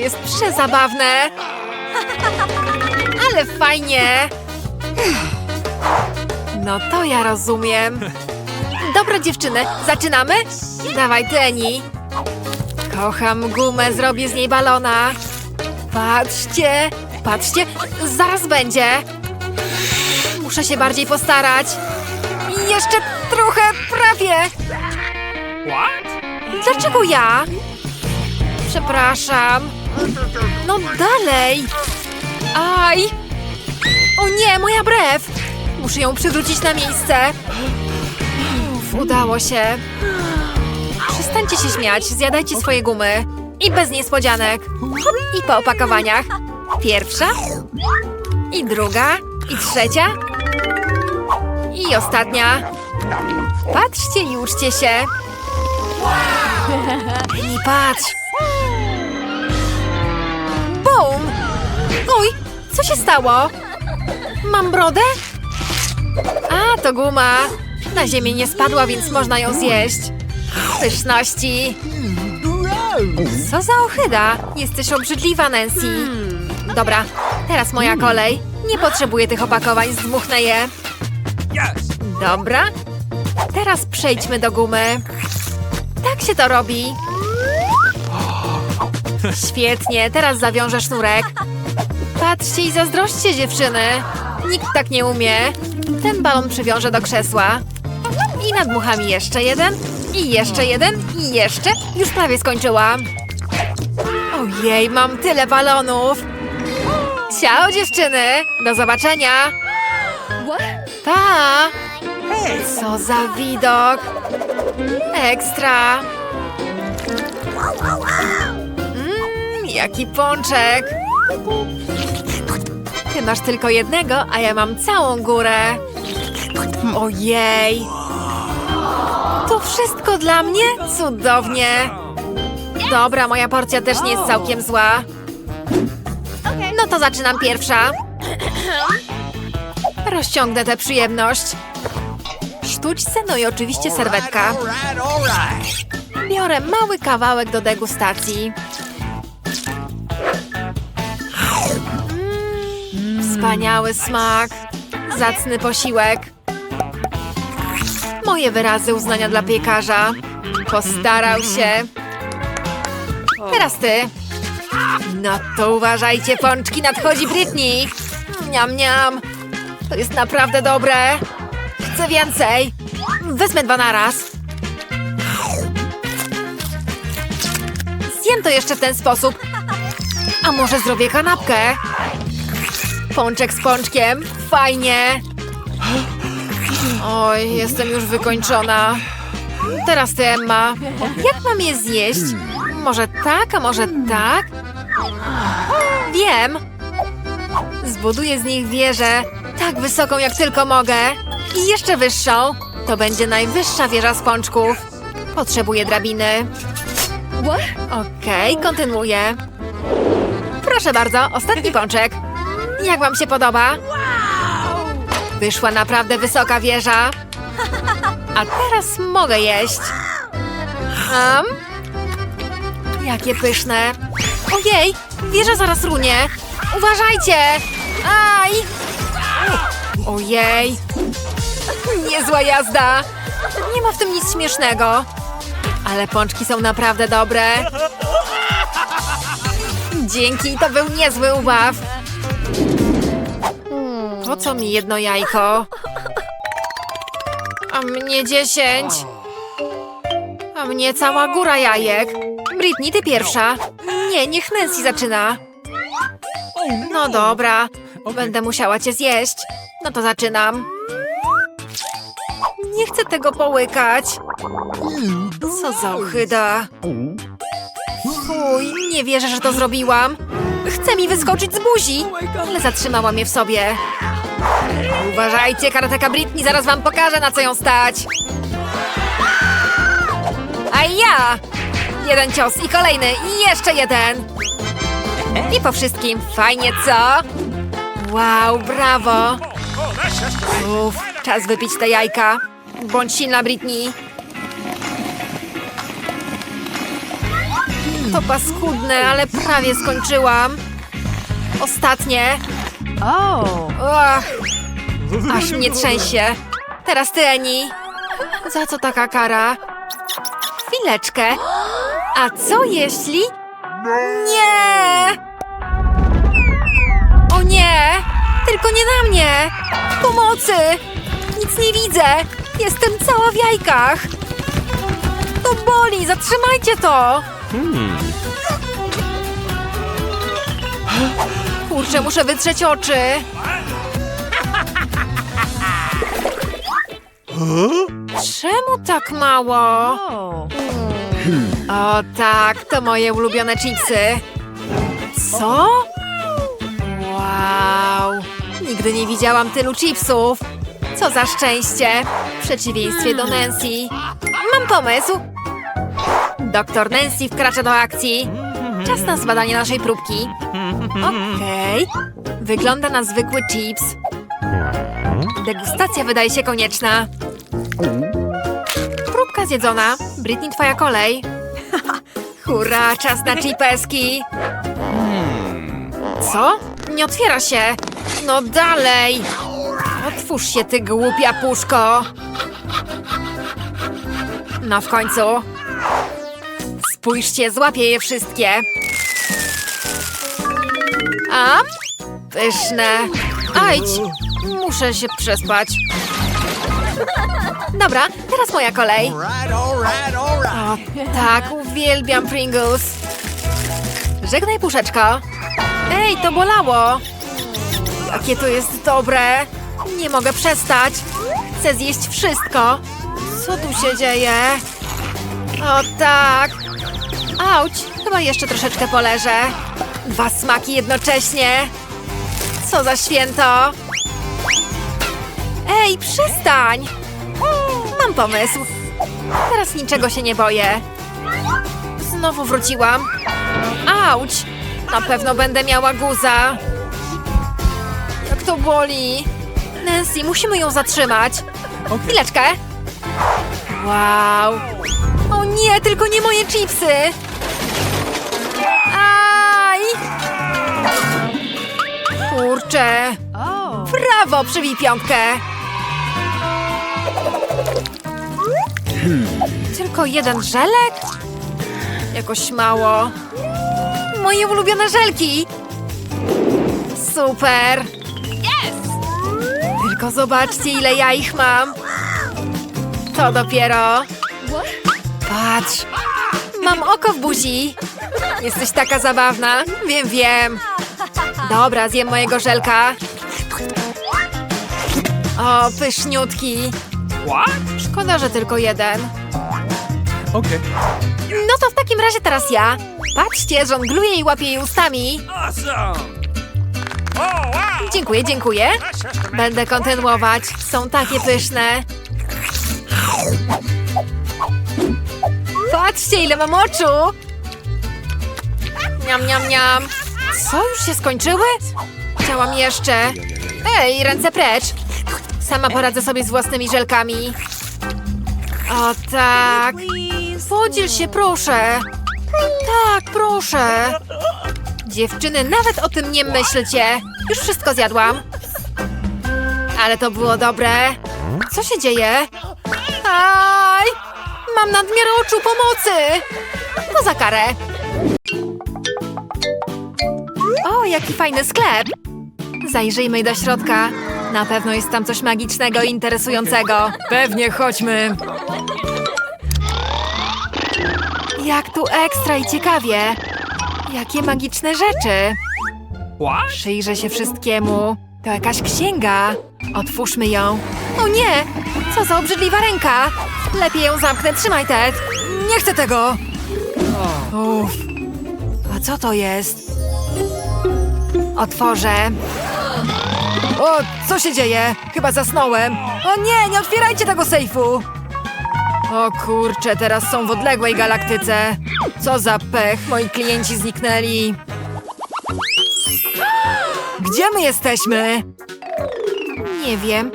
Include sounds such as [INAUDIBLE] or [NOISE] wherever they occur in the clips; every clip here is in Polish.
jest przezabawne. Ale fajnie. No to ja rozumiem. Dobra dziewczyny, zaczynamy? Dawaj ty, Eni. Kocham gumę, zrobię z niej balona. Patrzcie, patrzcie, zaraz będzie. Muszę się bardziej postarać. Jeszcze trochę, prawie. Dlaczego ja? Przepraszam. No dalej. Aj. O nie, moja brew. Muszę ją przywrócić na miejsce. Uf, [GASPS] udało się. Przestańcie się śmiać, zjadajcie swoje gumy. I bez niespodzianek. I po opakowaniach. Pierwsza. I druga. I trzecia. I ostatnia. Patrzcie i uczcie się. [LAUGHS] Nie patrz. Bum! Oj, co się stało? Mam brodę? A, to guma. Na ziemię nie spadła, więc można ją zjeść. Pyszności. Co za ochyda? Jesteś obrzydliwa, Nancy. Dobra, teraz moja kolej. Nie potrzebuję tych opakowań, zdmuchnę je. Dobra. Teraz przejdźmy do gumy. Tak się to robi. Świetnie, teraz zawiążę sznurek. Patrzcie i zazdrośćcie dziewczyny. Nikt tak nie umie. Ten balon przywiążę do krzesła. I nadmucham jeszcze jeden. I jeszcze jeden. I jeszcze. Już prawie skończyłam. Ojej, mam tyle balonów. Ciao dziewczyny. Do zobaczenia. Pa. Co za widok. Ekstra. Jaki pączek. Ty masz tylko jednego, a ja mam całą górę. Ojej. To wszystko dla mnie? Cudownie. Dobra, moja porcja też nie jest całkiem zła. No to zaczynam pierwsza. Rozciągnę tę przyjemność. Sztućce, no i oczywiście serwetka. Biorę mały kawałek do degustacji. Wspaniały smak. Zacny posiłek. Moje wyrazy uznania dla piekarza. Postarał się. Teraz ty. No to uważajcie, pączki, nadchodzi Britney. Niam, niam. To jest naprawdę dobre. Chcę więcej. Wezmę dwa naraz. Zjem to jeszcze w ten sposób. A może zrobię kanapkę? Pączek z pączkiem. Fajnie. Oj, jestem już wykończona. Teraz ty, Emma. Jak mam je zjeść? Może tak, a może tak? Wiem. Zbuduję z nich wieżę tak wysoką, jak tylko mogę. I jeszcze wyższą. To będzie najwyższa wieża z pączków. Potrzebuję drabiny. Okej, kontynuuję. Proszę bardzo, ostatni pączek. Jak wam się podoba? Wyszła naprawdę wysoka wieża. A teraz mogę jeść. Um? Jakie pyszne. Ojej, wieża zaraz runie. Uważajcie! Aj! Ojej. Niezła jazda. Nie ma w tym nic śmiesznego. Ale pączki są naprawdę dobre. Dzięki, to był niezły ubaw. Po co mi jedno jajko? A mnie dziesięć. A mnie cała góra jajek. Britney, ty pierwsza. Nie, niech Nancy zaczyna. No dobra, będę musiała cię zjeść. No to zaczynam. Nie chcę tego połykać. Co za ochyda. Fuj, nie wierzę, że to zrobiłam. Chce mi wyskoczyć z buzi, ale zatrzymała mnie w sobie. Uważajcie, karateka Britney, zaraz wam pokażę, na co ją stać. A ja! Jeden cios i kolejny, i jeszcze jeden. I po wszystkim, fajnie, co? Wow, brawo! Uff, czas wypić te jajka. Bądź silna, Britney. To paskudne, ale prawie skończyłam. Ostatnie. Ach, aż mnie trzęsie. Teraz ty, Eni. Za co taka kara? Chwileczkę. A co jeśli... Nie! O nie! Tylko nie na mnie! Pomocy! Nic nie widzę! Jestem cała w jajkach! To boli! Zatrzymajcie to! Kurczę, muszę wytrzeć oczy! Czemu tak mało? O tak, to moje ulubione chipsy. Co? Wow! Nigdy nie widziałam tylu chipsów. Co za szczęście! W przeciwieństwie do Nancy. Mam pomysł! Doktor Nancy wkracza do akcji. Czas na zbadanie naszej próbki. Okej. Wygląda na zwykły chips. Degustacja wydaje się konieczna. Próbka zjedzona. Britney, twoja kolej. [LAUGHS] Hurra, czas na chipeski. Co? Nie otwiera się. No dalej. Otwórz się, ty głupia puszko. No w końcu. Spójrzcie, złapię je wszystkie. A? Pyszne. Ajdź, muszę się przespać. Dobra, teraz moja kolej. O, tak, uwielbiam Pringles. Żegnaj, puszeczko. Ej, to bolało. Jakie to jest dobre. Nie mogę przestać. Chcę zjeść wszystko. Co tu się dzieje? O tak. Auć, chyba jeszcze troszeczkę poleżę. Dwa smaki jednocześnie. Co za święto. Ej, przestań. Mam pomysł. Teraz niczego się nie boję. Znowu wróciłam. Auć! Na pewno będę miała guza. Jak to boli. Nancy, musimy ją zatrzymać. Chwileczkę. Wow. O nie, tylko nie moje chipsy. Aj! Kurczę. Brawo, przybij piątkę. Tylko jeden żelek? Jakoś mało. Moje ulubione żelki! Super! Tylko zobaczcie, ile ja ich mam. To dopiero. Patrz. Mam oko w buzi. Jesteś taka zabawna. Wiem, wiem. Dobra, zjem mojego żelka. O, pyszniutki. Szkoda, że tylko jeden. Okay. No to w takim razie teraz ja. Patrzcie, żongluję i łapię je ustami. Awesome. Oh, wow. Dziękuję, dziękuję. Będę kontynuować. Są takie pyszne. Patrzcie, ile mam oczu! Niam, niam, niam. Co, już się skończyły? Chciałam jeszcze. Ej, ręce precz. Sama poradzę sobie z własnymi żelkami. O tak. Podziel się, proszę. Tak, proszę. Dziewczyny, nawet o tym nie myślcie. Już wszystko zjadłam. Ale to było dobre. Co się dzieje? Aj! Mam nadmiar oczu pomocy! To za karę. O, jaki fajny sklep. Zajrzyjmy do środka. Na pewno jest tam coś magicznego i interesującego. Pewnie, chodźmy. Tu ekstra i ciekawie. Jakie magiczne rzeczy. Przyjrzę się wszystkiemu. To jakaś księga. Otwórzmy ją. O nie! Co za obrzydliwa ręka! Lepiej ją zamknę. Trzymaj, Ted. Nie chcę tego! Uff. A co to jest? Otworzę. O, co się dzieje? Chyba zasnąłem. O nie, nie otwierajcie tego sejfu! O kurczę, teraz są w odległej galaktyce. Co za pech, moi klienci zniknęli. Gdzie my jesteśmy? Nie wiem,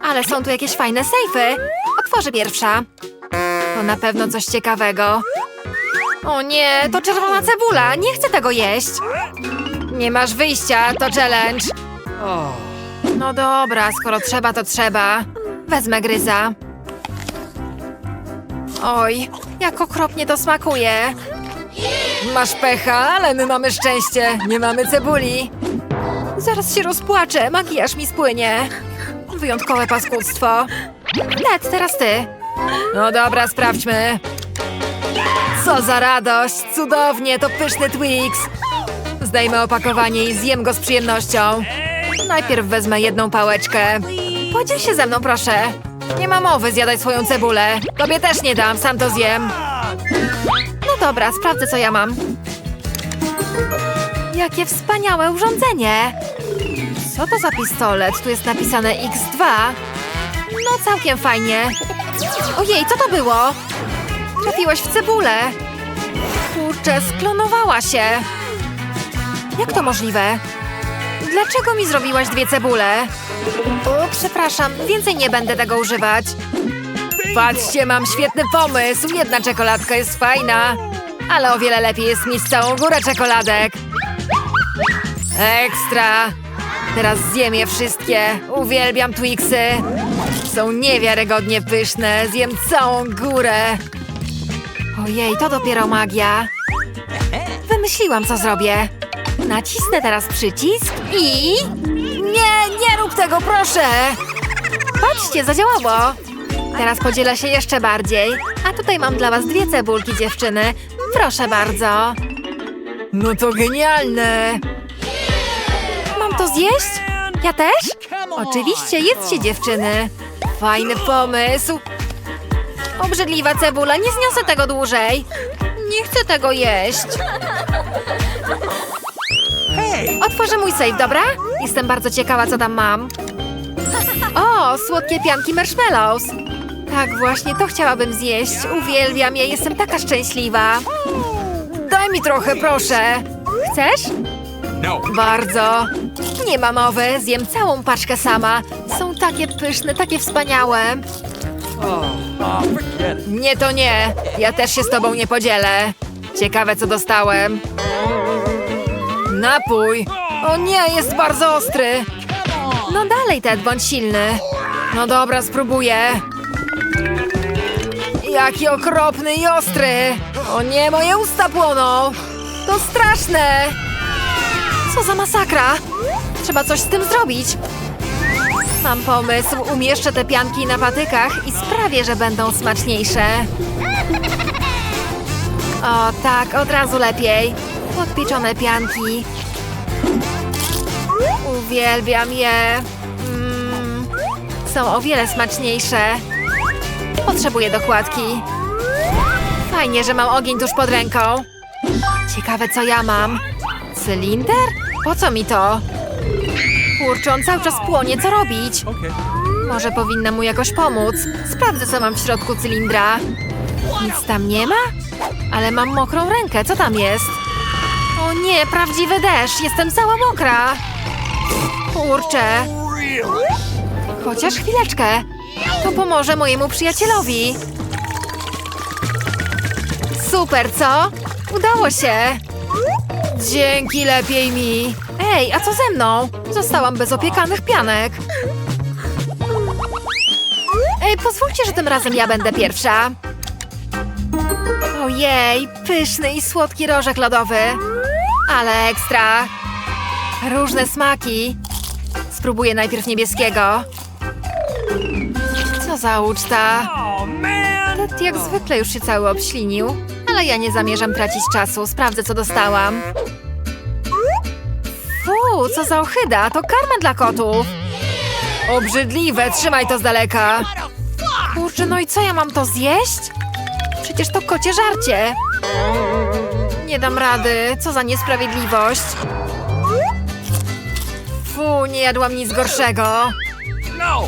ale są tu jakieś fajne sejfy. Otworzę pierwsza. To na pewno coś ciekawego. O nie, to czerwona cebula. Nie chcę tego jeść. Nie masz wyjścia, to challenge. No dobra, skoro trzeba, to trzeba. Wezmę gryza. Oj, jak okropnie to smakuje. Masz pecha, ale my mamy szczęście. Nie mamy cebuli. Zaraz się rozpłaczę, makijaż mi spłynie. Wyjątkowe paskudztwo. Ned, teraz ty. No dobra, sprawdźmy. Co za radość! Cudownie, to pyszny Twix! Zdejmę opakowanie i zjem go z przyjemnością. Najpierw wezmę jedną pałeczkę. Podziel się ze mną, proszę. Nie ma mowy zjadaj swoją cebulę. Tobie też nie dam, sam to zjem. No dobra, sprawdzę, co ja mam. Jakie wspaniałe urządzenie! Co to za pistolet? Tu jest napisane X2. No, całkiem fajnie. Ojej, co to było? Trafiłaś w cebulę. Kurczę, sklonowała się. Jak to możliwe? Dlaczego mi zrobiłaś dwie cebule? O, przepraszam, więcej nie będę tego używać. Patrzcie, mam świetny pomysł. Jedna czekoladka jest fajna, ale o wiele lepiej jest mieć całą górę czekoladek. Ekstra! Teraz zjem je wszystkie. Uwielbiam Twixy. Są niewiarygodnie pyszne. Zjem całą górę. Ojej, to dopiero magia. Wymyśliłam, co zrobię. Nacisnę teraz przycisk i... Nie, nie rób tego, proszę! Patrzcie, zadziałało. Teraz podzielę się jeszcze bardziej. A tutaj mam dla was dwie cebulki, dziewczyny. Proszę bardzo. No to genialne. Mam to zjeść? Ja też? Oczywiście, jedzcie dziewczyny. Fajny pomysł. Obrzydliwa cebula, nie zniosę tego dłużej. Nie chcę tego jeść. Otworzę mój safe, dobra? Jestem bardzo ciekawa, co tam mam. O, słodkie pianki marshmallows. Tak, właśnie, to chciałabym zjeść. Uwielbiam je, jestem taka szczęśliwa. Daj mi trochę, proszę. Chcesz? No. Bardzo. Nie ma mowy, zjem całą paczkę sama. Są takie pyszne, takie wspaniałe. Forget it. Nie, to nie. Ja też się z tobą nie podzielę. Ciekawe, co dostałem. Napój. O nie, jest bardzo ostry. No dalej, Ted, bądź silny. No dobra, spróbuję. Jaki okropny i ostry. O nie, moje usta płoną. To straszne. Co za masakra. Trzeba coś z tym zrobić. Mam pomysł, umieszczę te pianki na patykach i sprawię, że będą smaczniejsze. O tak, od razu lepiej. Podpieczone pianki. Uwielbiam je. Mm, są o wiele smaczniejsze. Potrzebuję dokładki. Fajnie, że mam ogień tuż pod ręką. Ciekawe, co ja mam. Cylinder? Po co mi to? Kurczę, on cały czas płonie, co robić? Może powinna mu jakoś pomóc. Sprawdzę, co mam w środku cylindra. Nic tam nie ma? Ale mam mokrą rękę, co tam jest? O nie, prawdziwy deszcz, jestem cała mokra. Kurczę, chociaż chwileczkę. To pomoże mojemu przyjacielowi. Super, co? Udało się. Dzięki, lepiej mi. Ej, a co ze mną? Zostałam bez opiekanych pianek. Ej, pozwólcie, że tym razem ja będę pierwsza. Ojej, pyszny i słodki rożek lodowy. Ale ekstra. Różne smaki. Spróbuję najpierw niebieskiego. Co za uczta. Ted jak zwykle już się cały obślinił. Ale ja nie zamierzam tracić czasu. Sprawdzę, co dostałam. Fu, co za ochyda. To karma dla kotów. Obrzydliwe, trzymaj to z daleka. Kurczę, no i co ja mam to zjeść? Przecież to kocie żarcie. Nie dam rady. Co za niesprawiedliwość. Fu, nie jadłam nic gorszego. No.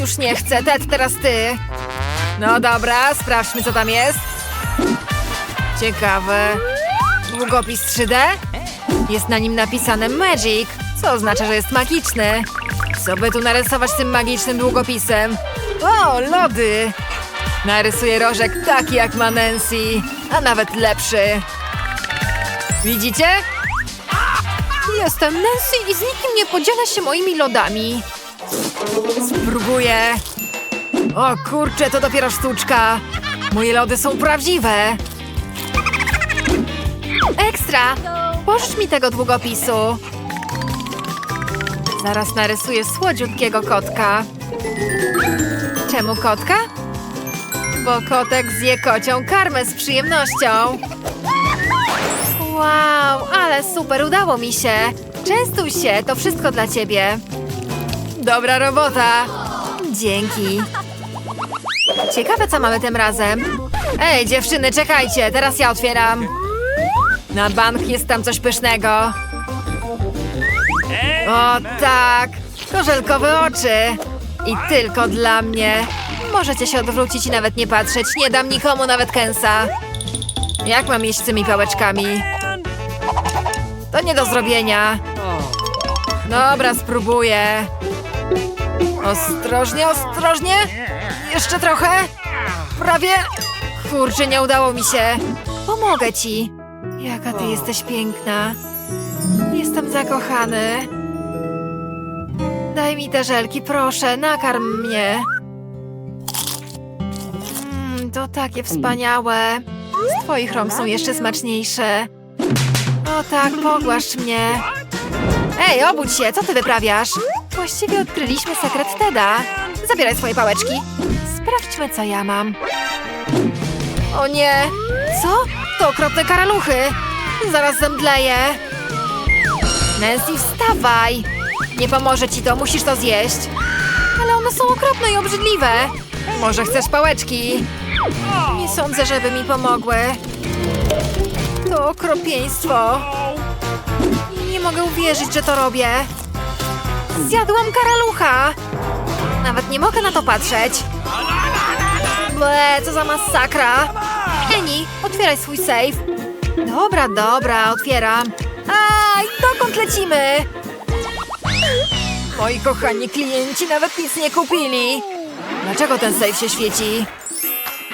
Już nie chcę, Ted, teraz ty. No dobra, sprawdźmy, co tam jest. Ciekawe. Długopis 3D? Jest na nim napisane Magic, co oznacza, że jest magiczny. Co by tu narysować tym magicznym długopisem? O, lody! Narysuję rożek taki jak ma Nancy. a nawet lepszy. Widzicie? Jestem Nancy i z nikim nie podziela się moimi lodami. Spróbuję. O kurczę, to dopiero sztuczka. Moje lody są prawdziwe. Ekstra! Pożycz mi tego długopisu. Zaraz narysuję słodziutkiego kotka. Czemu kotka? Bo kotek zje kocią karmę z przyjemnością. Ale super, udało mi się. Częstuj się, to wszystko dla ciebie. Dobra robota. Dzięki. Ciekawe, co mamy tym razem. Ej, dziewczyny, czekajcie, teraz ja otwieram. Na bank jest tam coś pysznego. O tak, korzelkowe oczy. I tylko dla mnie. Możecie się odwrócić i nawet nie patrzeć. Nie dam nikomu nawet kęsa. Jak mam jeść z tymi pałeczkami? To nie do zrobienia. Dobra, spróbuję. Ostrożnie, ostrożnie. Jeszcze trochę. Prawie. Kurczę, nie udało mi się. Pomogę ci. Jaka ty jesteś piękna. Jestem zakochany. Daj mi te żelki, proszę, nakarm mnie. Mm, to takie wspaniałe. Z twoich rąk są jeszcze smaczniejsze. O tak, pogłaszcz mnie. Ej, obudź się, co ty wyprawiasz? Właściwie odkryliśmy sekret Teda. Zabieraj swoje pałeczki. Sprawdźmy, co ja mam. O nie! Co? To okropne karaluchy! Zaraz zemdleję. Nancy, wstawaj! Nie pomoże ci to, musisz to zjeść. Ale one są okropne i obrzydliwe. Może chcesz pałeczki? Nie sądzę, żeby mi pomogły. Okropieństwo. Nie mogę uwierzyć, że to robię. Zjadłam karalucha. Nawet nie mogę na to patrzeć. Ble, co za masakra. Eni, otwieraj swój safe. Dobra, dobra, otwieram. Aj, dokąd lecimy? Moi kochani klienci nawet nic nie kupili. Dlaczego ten safe się świeci?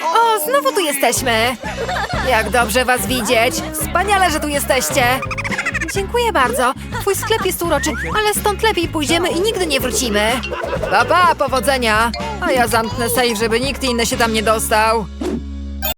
O, znowu tu jesteśmy. Jak dobrze was widzieć. Wspaniale, że tu jesteście. Dziękuję bardzo. Twój sklep jest uroczy, ale stąd lepiej pójdziemy i nigdy nie wrócimy. Pa, pa, powodzenia. A ja zamknę safe, żeby nikt inny się tam nie dostał.